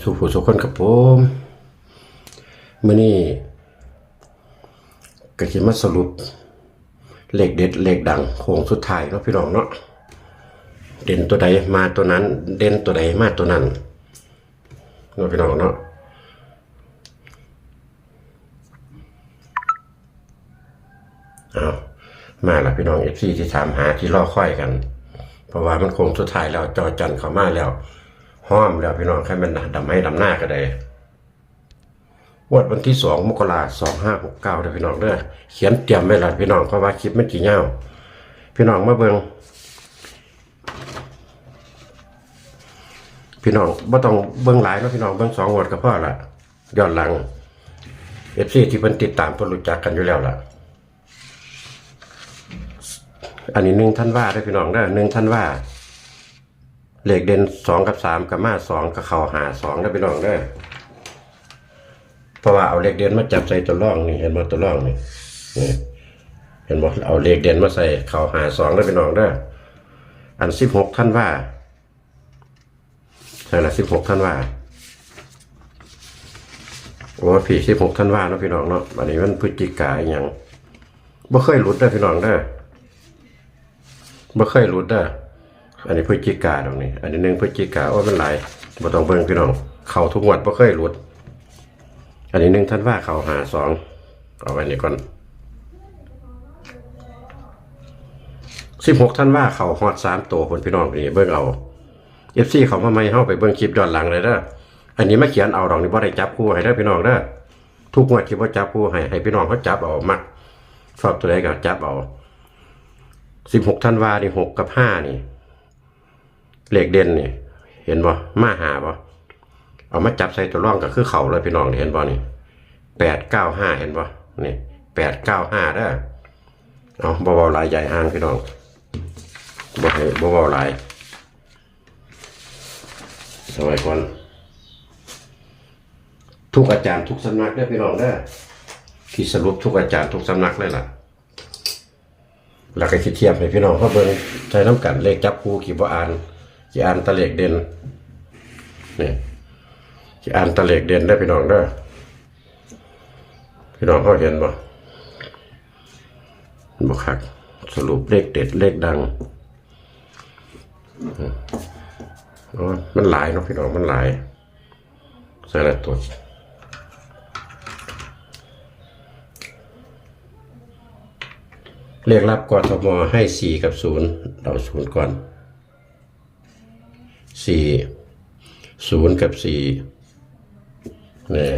สุขสุขคนกับผมมื่อนี้ก็คิมาสรุปเลขเด็ดเลขดังโค้งสุดท้ายเนาะพี่น้องเนาะเด่นตัวใดมาตัวนั้น เด่นตัวใดมาตัวนั้นเนาะพี่น้องเนาะเอามาละพี่น้องเอฟซีที่ถามหาที่รอค่อยกัน เพราะว่ามันโค้งสุดท้ายแล้วจอจันเขามาแล้ว ห้อมแล้วพี่น้องใครมันดำให้ดำหน้าก็ได้งวดวันที่สองมกราสองห้าหกเก้าเด้อพี่น้องเด้อเขียนเตรียมไว้และพี่น้องเพราะว่าคลิปมันกี่เงาพี่น้องมาเบิงพี่น้องบ่ต้องเบิ่งหลายนะพี่น้องเบิ่งสองงวดก็พอละย้อนหลังเอฟซีที่เพิ่นติดตามเพิ่นรู้จักกันอยู่แล้วล่ะ อันนี้หนึ่งท่านว่าเด้พี่น้องเด้หนึ่งท่านว่า เหลขเด่นสองกับสามกับมาสองกับเข่าหาสองได้ไปน้องได้เพราะว่าเอาเหลขเด่นมาจับใส่ตัวร่องนี่เห็นบ่ตัวร่องนี่เห็นบ่เอาเหลขเด่นมาใส่เข่าหาสองได้ไปน้องได้อันสิบหกท่านว่าใช่ละสิบหกท่านว่าโอ้ผีสิบหกท่านว่าเนาะพี่น้องเนาะอันนี้มันพฤศจิกายอย่างบ่เคยหลุดได้พี่น้องได้บ่เคยหลุดได้ อันนี้พฤศจิกาตรงนี้ อันนี้หนึ่งพฤศจิกาโอ้ยมันหลายบ่ต้องเบิ่งพี่น้อง เข้าทุกงวดบ่เคยหลุด อันนี้หนึ่งท่านว่าเข้าหาสองเอาไว้นี่ก่อนสิบหกท่านว่าเข้าฮอดสามตัวคนพี่น้องนี่เบิ่งเอาเอฟซีเขามาไม่เข้าไปเบิ่งคลิปย้อนหลังเลยเด้ออันนี้มาเขียนเอาดอกนี่บ่ได้จับคู่ให้เด้อพี่น้องเด้อทุกงวดที่บ่จับคู่ให้ให้พี่น้องเขาจับเอามักชอบตัวใดก็จับเอาสิบหกท่านว่านี่หกกับห้านี่ เลขเด่นนี่เห็นบ่มาหาบ่เอามาจับใส่ตัวร่องก็คือเข่าเลยพี่น้องเห็นบ่นี่แปดเก้าห้าเห็นบ่นี่แปดเก้าห้าเด้อเอาบ่เบาหลายใหญ่ห้างพี่น้องบ่ให้บ่เบาหลายสมัยก่อนทุกอาจารย์ทุกสำนักเด้พี่น้องเด้ที่สรุปทุกอาจารย์ทุกสำนักเลยล่ะแล้วก็คิดเทียบให้พี่น้องเขาเบิ่งใช้น้ำกันเลขจับคู่กี่บ่อ่าน กี่อ่านตะเลขเด่นนี่กี่อ่านตะเลขเด่นได้พี่น้องเด้อพี่น้องเขาเห็นบ่บ่คักสรุปเลขเด็ดเลขดังอืมอ๋อมันหลายเนาะพี่น้องมันหลายใส่ละตัวเรียกรับกทมให้สี่กับศูนย์เราศูนย์ก่อน สี่ศูนย์กับสี่เนี่ย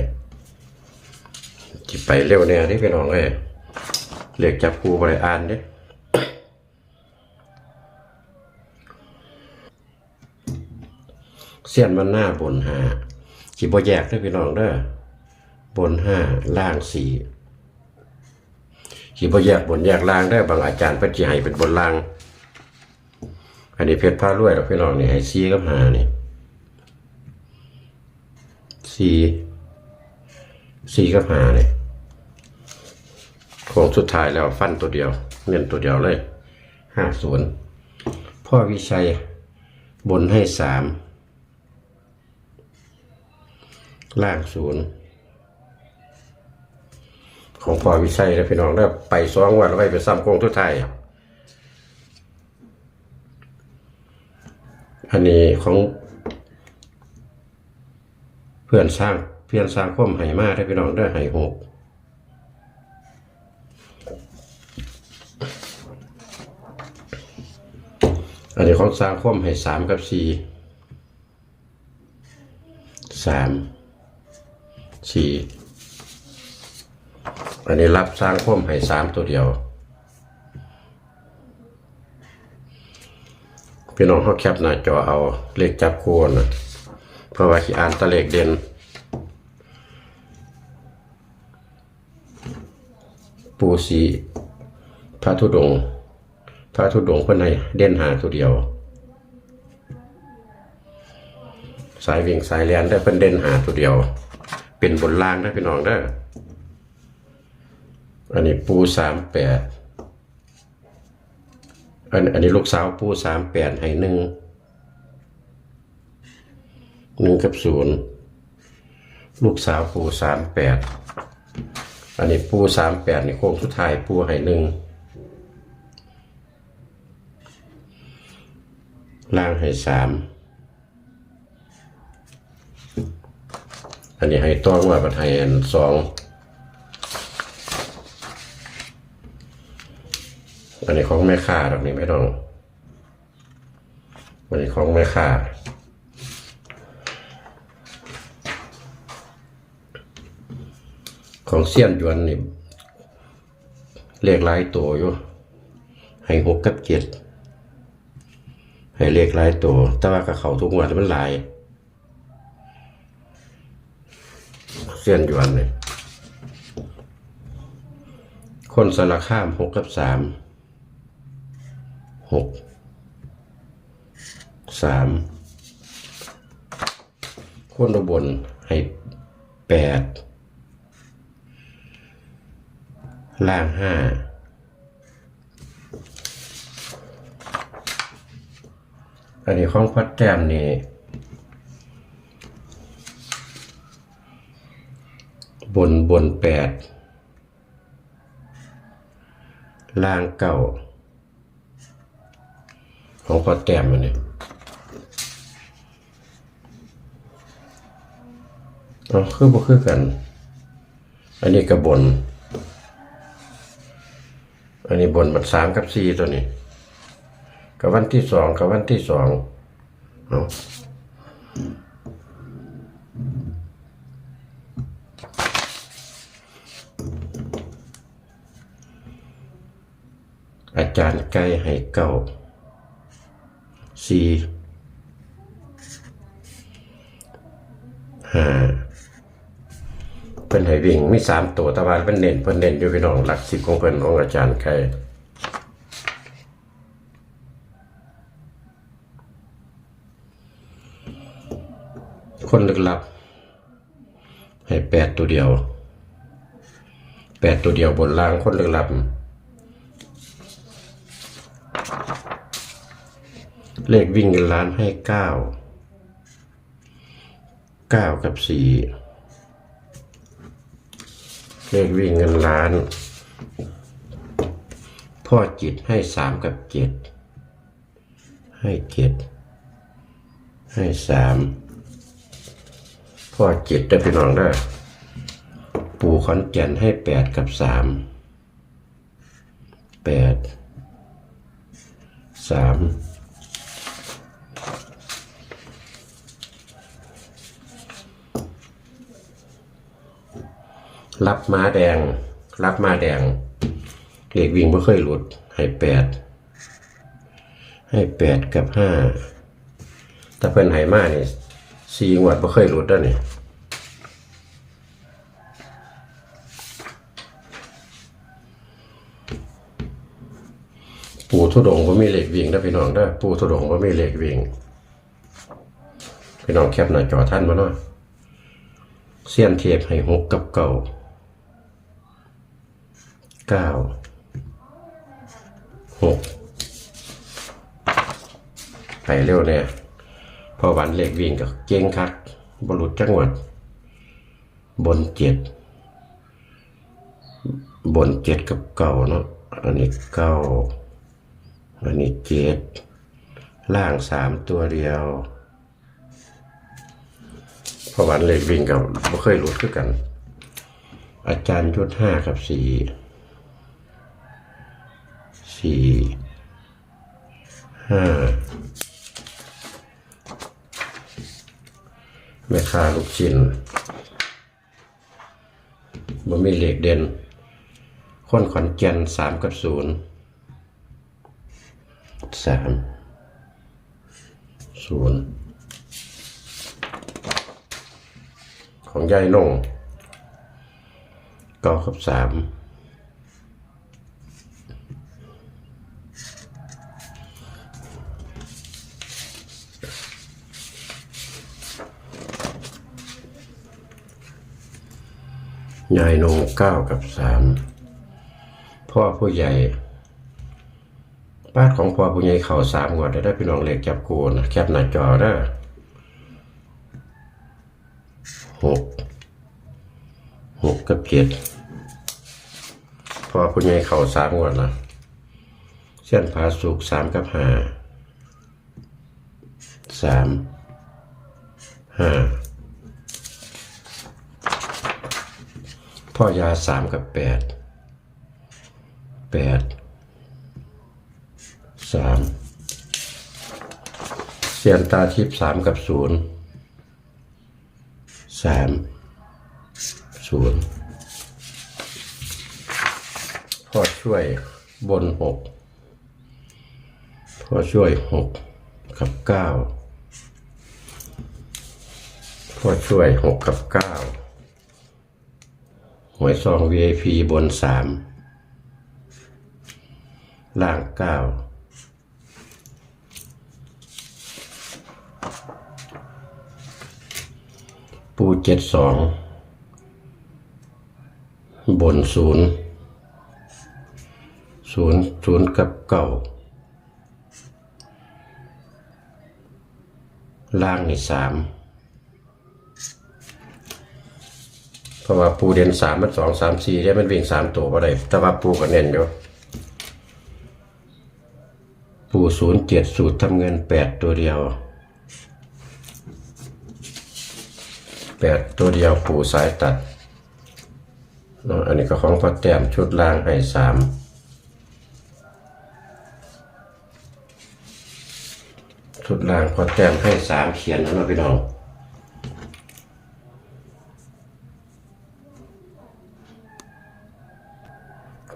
จิไปเร็วเนี่ยนี่พี่น้องเอ้ยเรียกจับครูบริอ่านเด้เสียนมันหน้าบนห้าจิบแยกด้อพี่น้องเด้อบนห้าล่างสี่ขีบแยกบนแยกล่างได้บางอาจารย์เพิ่นสิให้เป็นบนล่าง อันนี้เพชรผ้ารวยแล้วพี่น้องนี่ให้ซีกับหานี่ซีซีกับหานี่โค้งสุดท้ายแล้วฟันตัวเดียวเน้นตัวเดียวเลยห้าศูนย์พ่อวิชัยบนให้สามล่างศูนย์ของพ่อวิชัยนะพี่น้องได้ไปสองวันแล้วไปไปซ้ำโค้งทุกไทาย อันนี้ของเพื่อนสร้างเพื่อนสร้างคมไหมาได้พี่น้องได้ไหหกอันนี้ของสร้างคมไหสามกับสี่สามสี่อันนี้รับสร้างพ่มให้สามตัวเดียว พี่น้องเขาแคปหน้าจอเอาเลขจับคู่นะเพราะว่าขีอ่านตะเลขเด่นปูสีพระธุดงค์พระธุดงค์เพิ่นให้เด่นหาตัวเดียว สายวิ่งสายเลียนได้เพิ่นเด่นหาตัวเดียว เป็นบนล่างได้พี่น้องได้ออันนี้ปูสามแปด อันอันนี้ลูกสาวปูสามแปดให้หนึ่งหนึ่งกับศูนย์ลูกสาวปูสามแปดอันนี้ปูสามแปดนี่โค้งสุดท้ายปูให้หนึ่งล่างให้สามอันนี้ให้ต้องว่าบัดให้อันสอง นนี้ของแม่ค้าดอกนี้ไม่ต้องอันนี้ของแม่ค้าของเซียนยวนนี่เลขหลายตัวอยู่ ให้หกกับเจ็ดให้เลขหลายตัว แต่ว่ากับเขาทุกงวดมันหลายเซียนยวนนี่คนสารข้ามหกกับสาม หกสามคนบลให้แปดล่างห้าอันนี้ของพัดแต้มนี่บนบนแปดล่างเก้า ของพัดแต้มอันนี้เอาคือบ่คือกัน อันนี้กระบน อันนี้บนมันสามกับสี่ตัวนี้กับวันที่สองกับวันที่สองเอาอาจารย์ไก่ให้เก้า สี่ห้าเป็นให้วิ่งมีสามตัวตะวันเป็นเน้นเพิ่นเน้นอยู่พี่น้องหลักสิบของเพิ่นของอาจารย์ไก่คนลึกลับ ให้แปดตัวเดียวแปดตัวเดียวบนล่างคนลึกลับ เลขวิ่งเงินล้านให้เก้าเก้ากับสี่เลขวิ่งเงินล้าน พ่อจิตให้สามกับเจ็ดให้เจ็ดให้สามพ่อจ็ดได้พี่น้องได้ปู่ขอนแก่นให้แปดกับสามแปดสาม รับม้าแดง รับม้าแดงเล็กวิ่งไม่เคยหลุด ให้แปดให้แปดกับห้าถ้าเพิ่นให้มานี่สี่งวดไม่เคยหลุดแล้วนี่ปูทุดงก็มีเหล็กวิ่งนะพี่น้องได้ปูทุดงก็มีเหล็กวิ่งพี่น้องแคปหน้าจอท่านมาหน่อยเสี้ยนเทียบให้หกกับเก่า เก้าหกไปเร็วเนี่ยพอวันเหล็กวิ่งกับเก่งคักบรุษจังหวัด บนเจ็ดบนเจ็ดกับเก่าเนาะอันนี้เก้าอันนี้เจ็ดล่างสามตัวเดียวพราะวันเหล็กวิ่งกับไม่เคยรู้คือกัน อาจารย์ยุทธห้ากับสี่ สี่ห้าแม่ค้าลูกชิ้นบ่มีเหล็กเด่น คนขอนแก่นสามกับศูนย์สามศูนย์ของยายนงเก้ากับสามายนงเก้ากับสามพ่อผู้ใหญ่บ้าของพ่อผู้ใหญ่เข่าสามงวได้ได้พี่น้องเล็กจับกูนะแคปหน้าจอได้อหกกับเจ็ดพ่อผู้ใหญ่เข่าสามงวดละเส้นผาสุกสามกับห้าสามห้า พ่อยาสามกับแปดแปดสามเสียนตาทิพย์สามกับศูนย์สามศูนย์พ่อช่วยบนหกพ่อช่วยหกกับเก้าพ่อช่วยหกกับเก้า หวยซอง VIP บนสามล่างเก้าปูเจ็ดสองบนศูนย์ศูนย์ศูนย์กับเก่าล่างนี่สาม เพราะว่าปูเด่นสามมันสองสามสี่ได้มันวิ่งสามตัวก็ได้แต่ว่าปูก็เน้นอยู่ปูศูนย์เจ็ดสูตรทำเงินแปดตัวเดียวแปดตัวเดียวปูสายตัด อันนี้ก็ของพอแต้มชุดล่างให้สามชุดล่างพอแต้มให้สามเขียนนะพี่น้อง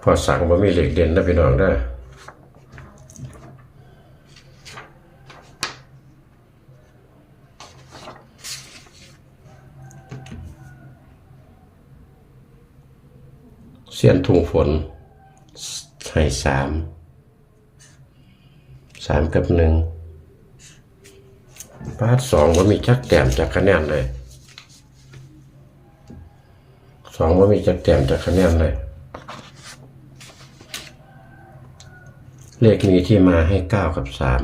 พอสั่งว่ามีเหล็กเด่นนะพี่น้องได้เสียนทุ่งฝนให้สาม สามกับหนึ่งพาดสองว่ามีจักแต้มจากคะแนนเลยสองว่ามีจักแต้มจากคะแนนเลย เลขมีที่มาให้เก้ากับสาม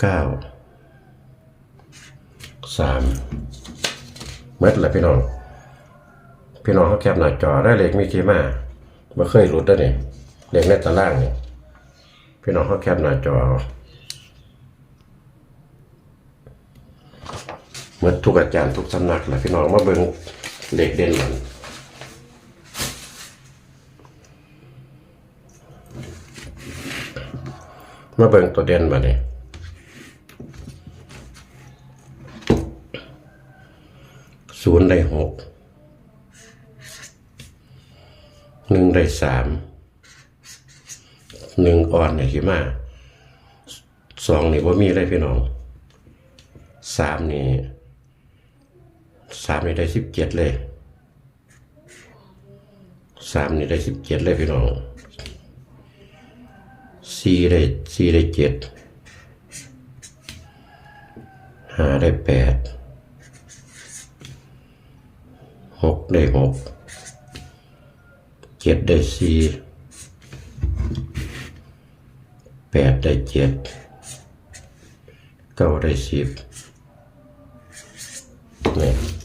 เก้าสามเมื่อไรพี่น้อง พี่น้องเขาแคปหน้าจอได้เลขมีที่มาบ่เคยหลุดได้เนี่ยเลขในตารางนี่พี่น้องเขาแคปหน้าจอเหมือนทุกอาจารย์ทุกสำนักแหละพี่น้องมาเบิ่งเลขเด่นมัน มาเบิ่งตัวเด่นมาเนี่ยศูนย์ได้หกหนึ่งได้สามหนึ่งอ่อนเนี่ยที่มาสองนี่ว่ามีอะไรพี่น้องสามนี่สามนี่ได้สิบเจ็ดเลยสามนี่ได้สิบเจ็ดเลยพี่น้อง สี่ได้สี่ได้เจ็ดห้าได้แปดหกได้หกเจ็ดได้สี่แปดได้เจ็ดเก้าได้สิบเนี่ย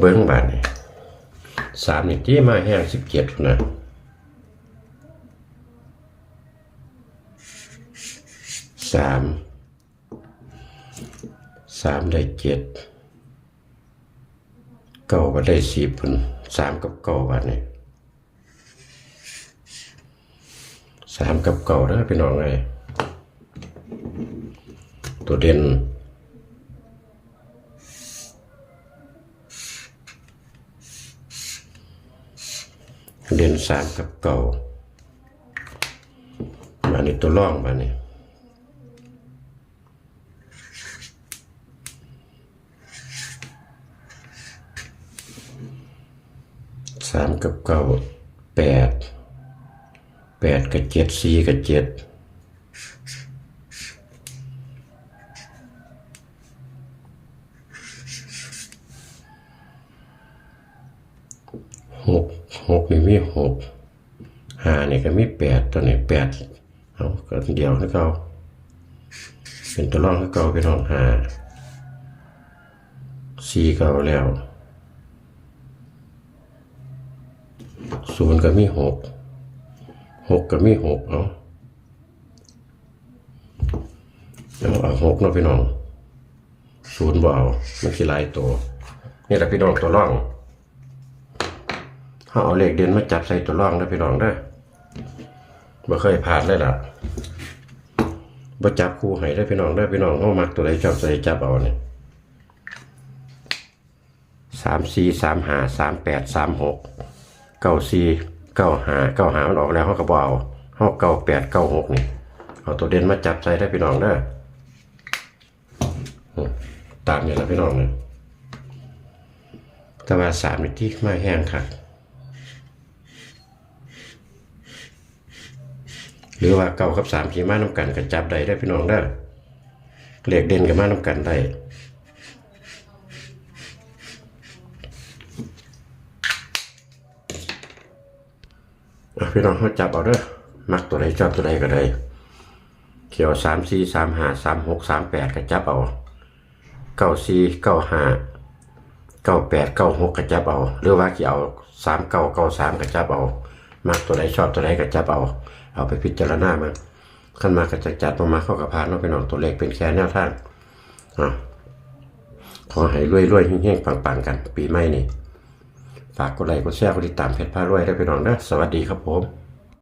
เบิ้งบาทนี่สามนี่ที่มาแห้งสิบเจ็ดนะสามสามได้เจ็ดเก้าก็ได้สี่พันสามกับเก้าบาทนี่สามกับเก้าเด้อพี่น้องเลยตัวเด่น เด่นสามกับเก้ามานี่ตัวร่องมาเนี่ยสามกับเก้าแปดแปดกับเจ็ดสี่กับเจ็ด หกหกนี่มีหกห้านี่ก็มีแปดตัวนี้แปดเอาก็เดียวให้เก่าเป็นตัวรองให้เก่าพี่น้องหาสี่เก่าแล้วศูนย์ก็มีหกหกก็มีหกเอาเอาเอาหกเนาะพี่น้องศูนย์บ่เอามันคือหลายตัวนี่แหละพี่น้องตัวร่อง เขาเอาเหล็กเด่นมาจับใส่ตัวร่องนะพี่น้องเด้บ่เคยผ่านเลยล่ะบ่จับคู่ให้ได้พี่น้องได้พี่น้องเขามักตัวใดชอบตัวใดจับเอาเนี่ยสามสี่สามห้าสามแปดสามหกเก้าสี่เก้าห้าเก้าห้ามันออกแล้วเขาก็บ่เอาเขาเก้าแปดเก้าหกนี่เอาตัวเด่นมาจับใส่ได้พี่น้องเด้ตามนี่แหละพี่น้องเนี่ยแต่ว่าสามนี่ที่มาแห้งครั หรือว่าเก่ากับสามที่ม้าน้ำกันก็จับได้ได้พี่น้องได้เรียกเด่นกับม้าน้ำกันได้พี่น้องเขาจับเอาเด้อมักตัวใดชอบตัวใดก็ได้เขียวสามสี่สามห้าสามหกสามแปดก็จับเอาเก้าสี่เก้าห้าเก้าแปดเก้าหกกระจับเอา หรือว่ากี่เอาสามเก้าเก้าสามกระจับเอามากตัวไหนชอบตัวไหนกระจับเอา เอาไปพิจารณามาขั้นมากระจัดจัดมามาเข้ากับพานเราเป็นน้องตัวเล็กเป็นแค่แนวทางอ่าขอให้รวยรวยๆเฮงๆปังๆกัน ปีใหม่นี่ฝากกดไลค์กดแชร์กดติดตามเพจพารวยได้ไปน้องนะสวัสดีครับผม